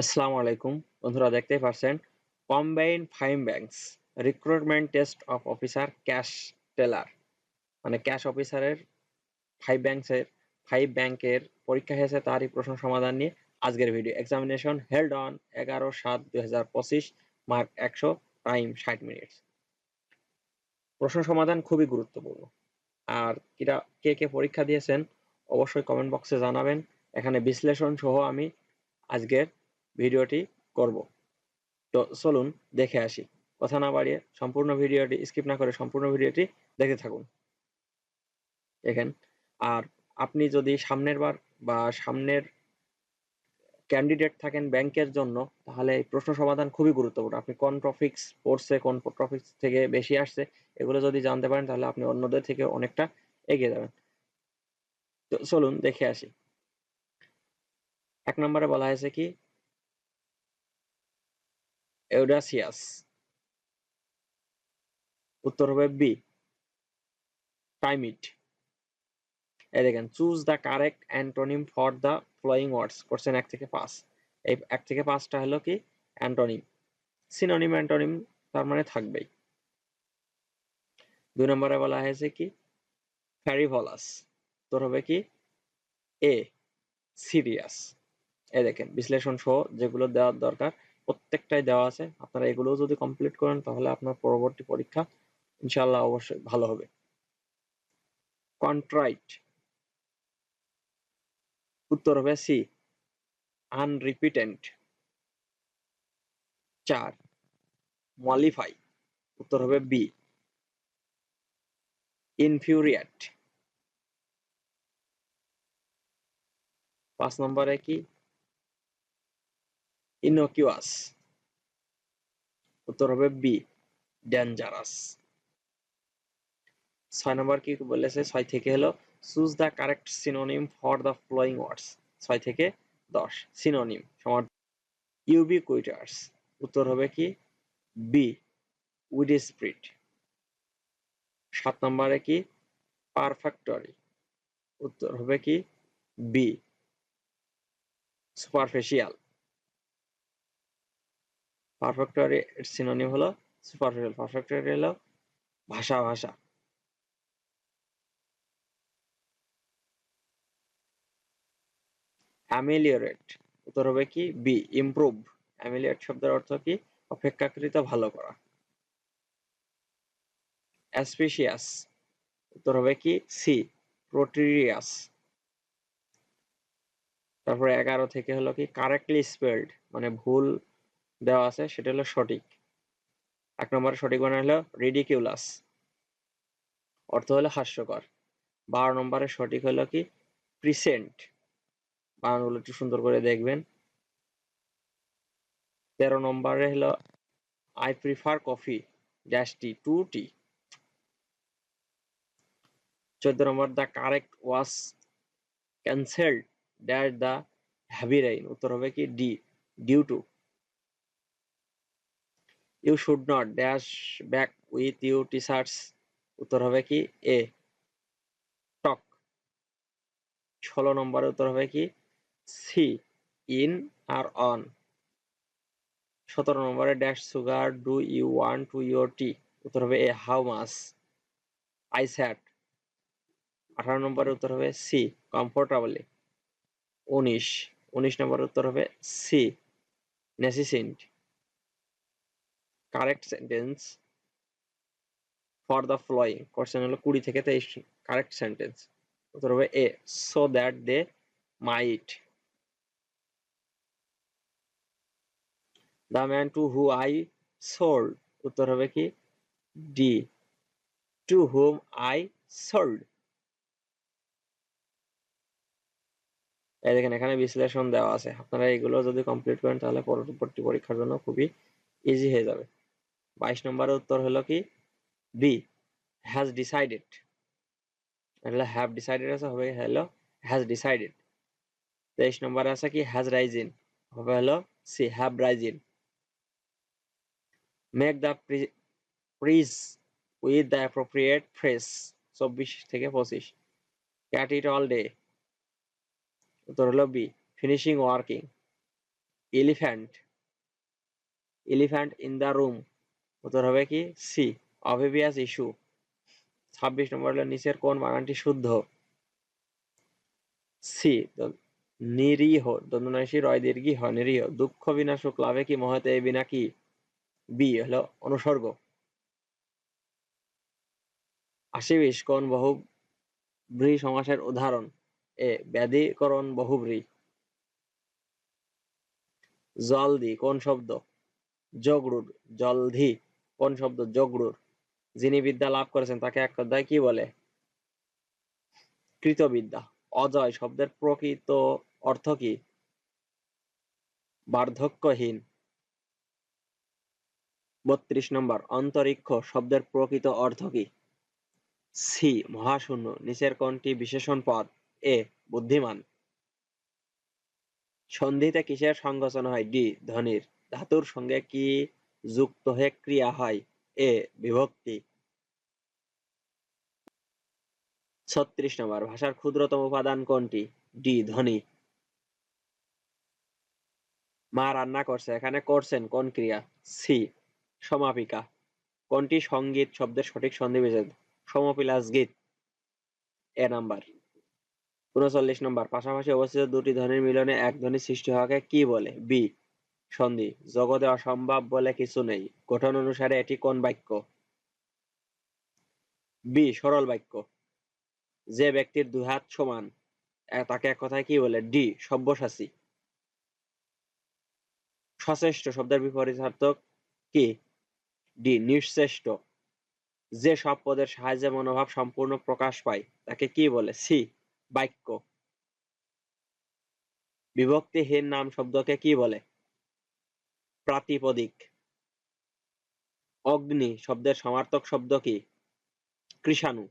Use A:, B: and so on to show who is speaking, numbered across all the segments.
A: আসসালামু আলাইকুম। বন্ধুরা দেখতে পারছেন combine five banks recruitment test of officer cash teller মানে ক্যাশ অফিসারের ফাইভ ব্যাংকসের ফাইভ ব্যাংকের পরীক্ষা হয়েছে তারই প্রশ্ন সমাধান নিয়ে আজকের ভিডিও এক্সামিনেশন হেল্ড অন এগারো সাত দুই হাজার পঁচিশ মার্ক একশো টাইম ষাট মিনিট প্রশ্ন সমাধান খুবই গুরুত্বপূর্ণ। আর কিরা, কে কে পরীক্ষা দিয়েছেন, অবশ্যই কমেন্ট বক্সে জানাবেন। এখানে বিশ্লেষণ সহ আমি আজকের ভিডিওটি করব। তো চলুন দেখে আসি। কথা না বাড়িয়ে সম্পূর্ণ ভিডিওটি স্কিপ না করে সম্পূর্ণ ভিডিওটি দেখে থাকুন। দেখেন, আর আপনি যদি সামনের বার বা সামনের ক্যান্ডিডেট থাকেন ব্যাংকের জন্য, তাহলে প্রশ্ন সমাধান খুবই গুরুত্বপূর্ণ। আপনি কোন টপিক্স পড়ছে, কোন টপিক্স থেকে বেশি আসছে, এগুলো যদি জানতে পারেন, তাহলে আপনি অন্যদের থেকে অনেকটা এগিয়ে যাবেন। তো চলুন দেখে আসি। এক নম্বরে বলা হয়েছে কি এউডাসিয়াস উত্তর হবে বি টাইমিট এই দেখেন choose the correct antonym for the following words question এক থেকে পাঁচ. এই এক থেকে পাঁচটা হলো কি? অ্যান্টোনিম সিনোনিম অ্যান্টোনিম তার মানে থাকবেই। দুই নম্বরে বলা হয়েছে কি? ফ্যারিভলাস তোর হবে কি? এ সিরিয়াস এ দেখেন, বিশ্লেষণ সহ যেগুলো দেওয়ার দরকার প্রত্যেকটাই দেওয়া আছে। আপনারা এগুলো যদি কমপ্লিট করেন, তাহলে আপনার পরবর্তী পরীক্ষা ইনশাল্লাহ অবশ্যই ভালো হবে। কন্ট্রাইট উত্তর হবে সি আনরিপিটেন্ট চার। মলিফাই উত্তর হবে বি ইনফিউরিয়েট পাঁচ নম্বরে কি? ইনোকিউয়াস উত্তর হবে বি ডেঞ্জারাস ছয় নম্বর কি বলেছে? ছয় থেকে হলো choose the correct synonym for the following words ছয় থেকে দশ সিনোনিম সমার ইউবিকুইটার্স উত্তর হবে কি? বি উইড স্প্রিট সাত নম্বরে কি? পারফেক্টরি উত্তর হবে কি? বি সুপারফিশিয়াল পারফেক্টরি এর সিনোনিম হলো সুপারফিশিয়াল পারফেক্টরি হলো ভাষা ভাষা। অ্যামিলিওরেট উত্তর হবে কি? বি ইমপ্রুভ অ্যামিলিয়েট শব্দের অর্থ কি? অপেক্ষাকৃত ভালো করা। অ্যাসপিশিয়াস উত্তর হবে কি? সি প্রোটিরিয়াস তারপরে এগারো থেকে হলো কি? কারেক্টলি স্পেলড মানে ভুল দেওয়া আছে, সেটা হলো সঠিক। এক নম্বরে সঠিক মানে হলো রিডিকিউলাস অর্থ হলো হাস্যকর। বারো নম্বরে সঠিক হলো কি? প্রিসেন্ট বানানগুলো একটু সুন্দর করে দেখবেন। তেরো নম্বরে হলো I prefer coffee dash tea to tea চোদ্দ নম্বর the correct was cancelled dash the heavy rain উত্তর হবে কি? D due to you should not dash back with you T shirts উত্তর হবে কি? এ টক ষোলো নম্বরে উত্তর হবে কি? সি ইন আর অন সতেরো নম্বরে dash sugar do you want to your tea উত্তর হবে A how much I sat আঠারো নম্বরের উত্তর হবে সি কমফোর্টেবলি উনিশ। উনিশ নম্বরের উত্তর হবে C নেসিসেন্ট correct sentence for the following question হলো কুড়ি থেকে তেইশ কারেক্ট সেন্টেন্স উত্তর হবে A so that they might the man to who I sold উত্তর হবে কি? D to whom I sold এই দেখেন, এখানে বিশ্লেষণ দেওয়া আছে। আপনারা এগুলো যদি কমপ্লিট করেন, তাহলে পরবর্তী পরীক্ষার জন্য খুবই ইজি হয়ে যাবে। বাইশ নম্বরের উত্তর হলো কি? বি হ্যাজ ডিসাইডেড এটা হ্যাভ ডিসাইডেড আছে, হবে হলো হ্যাজ ডিসাইডেড তেইশ নম্বরে আছে কি? হ্যাজ রাইজিন হবে হলো C have risen make the prize with the appropriate phrase চব্বিশ থেকে পঁচিশ. ক্যাট ইট অল ডে উত্তর হলো B finishing working elephant elephant in the room উত্তর হবে কি? সি অভিবিয়াস ইস্যু ছাব্বিশ নম্বর হলো নিচের কোন বানানটি শুদ্ধ? সি নিরীহ, দন্দনাশী রয় দীর্ঘি হ নিরীহ দুঃখ বিনাশুক, লাভে কি মহতে বিনা কি? বি হলো অনুসর্গ। আশি বিশ কোন বহুব্রী সমাসের উদাহরণ? এ, ব্যাধিকরণ বহুব্রী জলদি, কোন শব্দ? জগরুর জলধি কোন শব্দ? জগরুর। যিনি বিদ্যা লাভ করেছেন, তাকে এক কথায় কি বলে? কৃতবিদ্যা। অজয় শব্দের প্রকৃত অর্থ কি? বার্ধক্যহীন। বত্রিশ নম্বর, অন্তরিক্ষ শব্দের প্রকৃত অর্থ কি? সি, মহাশূন্য, নিচের কোনটি বিশেষণ পদ। এ, বুদ্ধিমান। সন্ধিতে কিসের সংগঠন হয়? ডি ধ্বনির ধাতুর সঙ্গে কি যুক্ত হয়ে ক্রিয়া হয়, এ বিভক্তি। ছত্রিশ নম্বর, ভাষার ক্ষুদ্রতম উপাদান কোনটি? ডি ধ্বনি। মা রান্না করছে, এখানে করছেন কোন ক্রিয়া? সি সমাপিকা। কোনটি সংগীত শব্দের সঠিক সন্ধি বিচ্ছেদ সমপিলাস গীত। A number. উনচল্লিশ নম্বর, পাশাপাশি অবস্থিত দুটি ধ্বনির মিলনে এক ধ্বনি সৃষ্টি হওয়াকে কি বলে? বি সন্ধি, জগতে অসম্ভব বলে কিছু নেই। গঠন অনুসারে এটি কোন বাক্য? বি সরল বাক্য। যে ব্যক্তির দুই হাত সমান তাকে এক কথায় কি বলে? ডি, সব্যসাচী। সচেষ্ট শব্দের বিপরীতার্থক কি? ডি নিঃশ্রেষ্ঠ যে সব পদের সাহায্যে মনোভাব সম্পূর্ণ প্রকাশ পায়, তাকে কি বলে? সি, বাক্য। বিভক্তিহীন নাম শব্দকে কি বলে? প্রাতিপদিক। অগ্নি শব্দের সমার্থক শব্দ কি? কৃষাণু।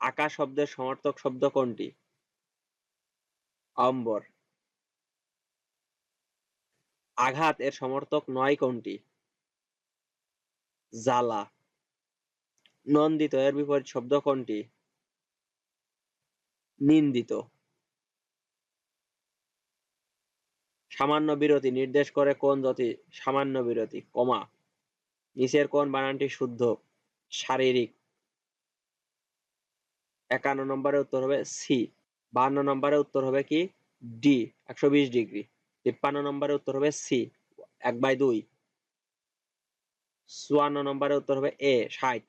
A: আকাশ শব্দের সমার্থক শব্দ কোনটি? অম্বর। আঘাত এর সমর্থক নয় কোনটি? জ্বালা। নন্দিত এর বিপরীত শব্দ কোনটি? নিন্দিত। সামান্য বিরতি নির্দেশ করে কোন জাতি সামান্য বিরতি, কমা। নিচের কোন বানানটি শুদ্ধ, শারীরিক? একান্ন নম্বরের উত্তর হবে সি। বাহান্ন নম্বরের উত্তর হবে কি? ডি, একশো বিশ ডিগ্রি। তিপ্পান্ন নম্বরের উত্তর হবে সি, এক বাই দুই। চুয়ান্ন নম্বরের উত্তর হবে এ, ষাট।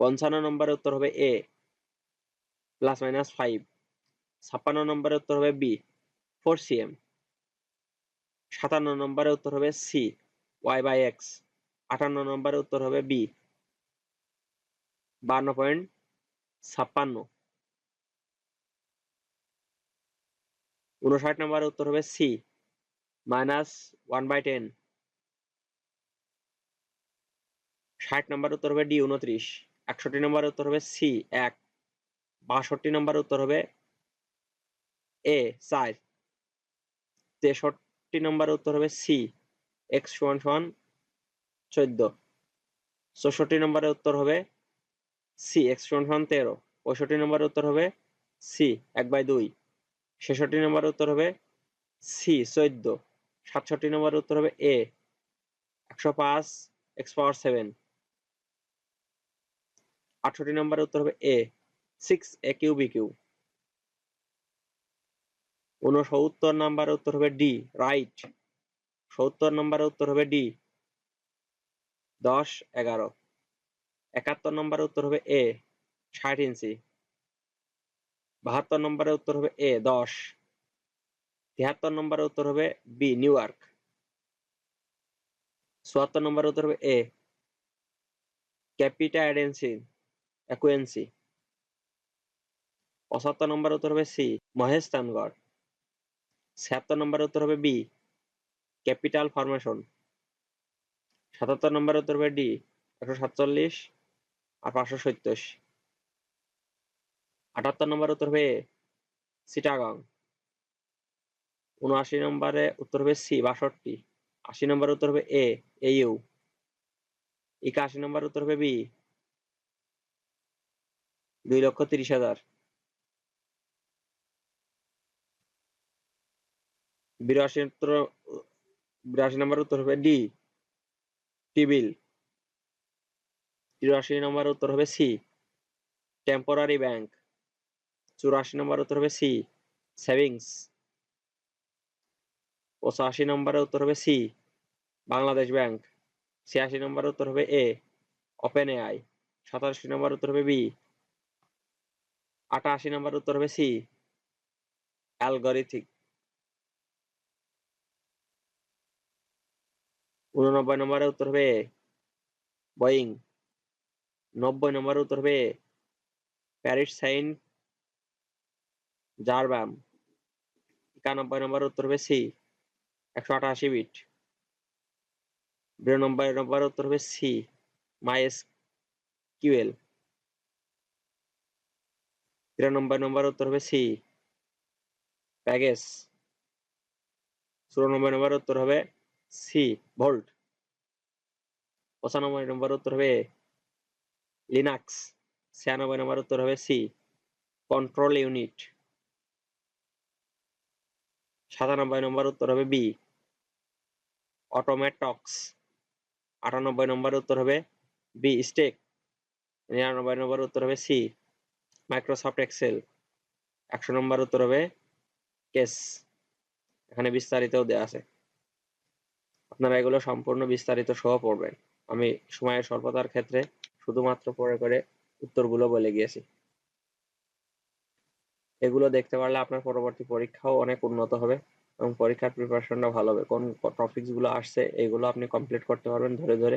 A: পঞ্চান্ন নম্বরের উত্তর হবে এ, প্লাস মাইনাস ফাইভ। ছাপ্পান্ন নম্বরের উত্তর হবে বি ফোর সি এম সাতান্ন নম্বরের উত্তর হবে সি ওয়াই বাই এক্স আটান্ন নম্বরের উত্তর হবে বি বান্ন পয়েন্ট ছাপ্পান্ন। উনষাট নম্বরের উত্তর হবে C minus one by ten ষাট নম্বর উত্তর হবে ডি উনত্রিশ। একষট্টি নম্বর উত্তর হবে সি এক। বাষট্টি নম্বর উত্তর হবে এ চার তেষট্টি নম্বর উত্তর হবে সি এক্স সমান সমান চোদ্দ। চৌষট্টি নম্বরের উত্তর হবে সি এক্স সমান সমান তেরো। পঁয়ষট্টি নম্বরের উত্তর হবে সি এক বাই দুই। ছেষট্টি নম্বরের উত্তর হবে সি চোদ্দ। সাতষট্টি নম্বরের উত্তর হবে এ একশো পাঁচ এক্স পাওয়ার সেভেন আটষট্টি নম্বরের উত্তর হবে A six A Q B Q উনসত্তর নম্বরের উত্তর হবে ডি, রাইট। সত্তর নম্বরের উত্তর হবে ডি, দশ, এগারো। একাত্তর নম্বরের উত্তর হবে এ, ষাট ইঞ্চি। বাহাত্তর নম্বরের উত্তর হবে এ, দশ। তিয়াত্তর নম্বরের উত্তর হবে বি নিউ ইয়র্ক চুয়াত্তর নম্বরের উত্তর হবে এ ক্যাপিটা এডেন্সি অ্যাকুয়েন্সি পঁচাত্তর নম্বর উত্তর হবে সি মহেশতানগড় ছিয়াত্তর নম্বর উত্তর হবে বি ক্যাপিটাল ফরমেশন সাতাত্তর নম্বর উত্তর হবে ডি একশো সাতচল্লিশ আর পাঁচশো সত্তর। আটাত্তর নম্বর উত্তর হবে এ সিটাগং উনআশি নম্বরে উত্তর হবে সি বাষট্টি। আশি নম্বর উত্তর হবে এ ইউ একাশি নম্বর উত্তর হবে বি দুই লক্ষ তিরিশ হাজার। বিরাশি উত্তর বিরাশি নম্বর উত্তর হবে ডি, টিবিল। তিরাশি নম্বর উত্তর হবে সি, টেম্পোরারি ব্যাংক। চুরাশি নম্বর উত্তর হবে সি, সেভিংস। পঁচাশি নম্বরের উত্তর হবে সি, বাংলাদেশ ব্যাংক। ছিয়াশি নম্বর উত্তর হবে এ ওপেন এআই সাতাশি নম্বর উত্তর হবে বি, আটাশি নম্বর উত্তর হবে সি, অ্যালগরিথিক। উননব্বই নম্বরের উত্তর হবে বোয়িং নব্বই নম্বরের উত্তর হবে প্যারিস সাইন জারবাম একানব্বই নম্বরের উত্তর হবে সি একশো আটাশি বিট। বিরানব্বই নম্বরের উত্তর হবে সি মাইএস কিউএল তিরানব্বই নম্বর উত্তর হবে সি প্যাগেস চুরানব্বই নম্বর উত্তর হবে সি, ভোল্ট। পঁচানব্বই নম্বর উত্তর হবে লিনাক্স। ছিয়ানব্বই নম্বর উত্তর হবে সি, কন্ট্রোল ইউনিট। সাতানব্বই নম্বর উত্তর হবে বি, অটোমেটক্স। আটানব্বই নম্বর উত্তর হবে বি, স্টেক। নিরানব্বই নম্বর উত্তর হবে সি, মাইক্রোসফট এক্সেল। একশো নম্বর উত্তর হবে কেস। এখানে বিস্তারিতও দেওয়া আছে। আপনারা এগুলো সম্পূর্ণ বিস্তারিত সহ পড়বেন। আমি সময়ের স্বল্পতার ক্ষেত্রে শুধুমাত্র পড়ে করে উত্তরগুলো বলে গিয়েছি। এগুলো দেখতে পারলে আপনার পরবর্তী পরীক্ষাও অনেক উন্নত হবে এবং পরীক্ষার প্রিপারেশনটা ভালো হবে। কোন টপিকসগুলো আসছে এগুলো আপনি কমপ্লিট করতে পারবেন ধরে ধরে।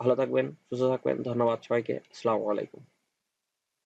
A: ভালো থাকবেন, সুস্থ থাকবেন, ধন্যবাদ সবাইকে। আসসালামু আলাইকুম।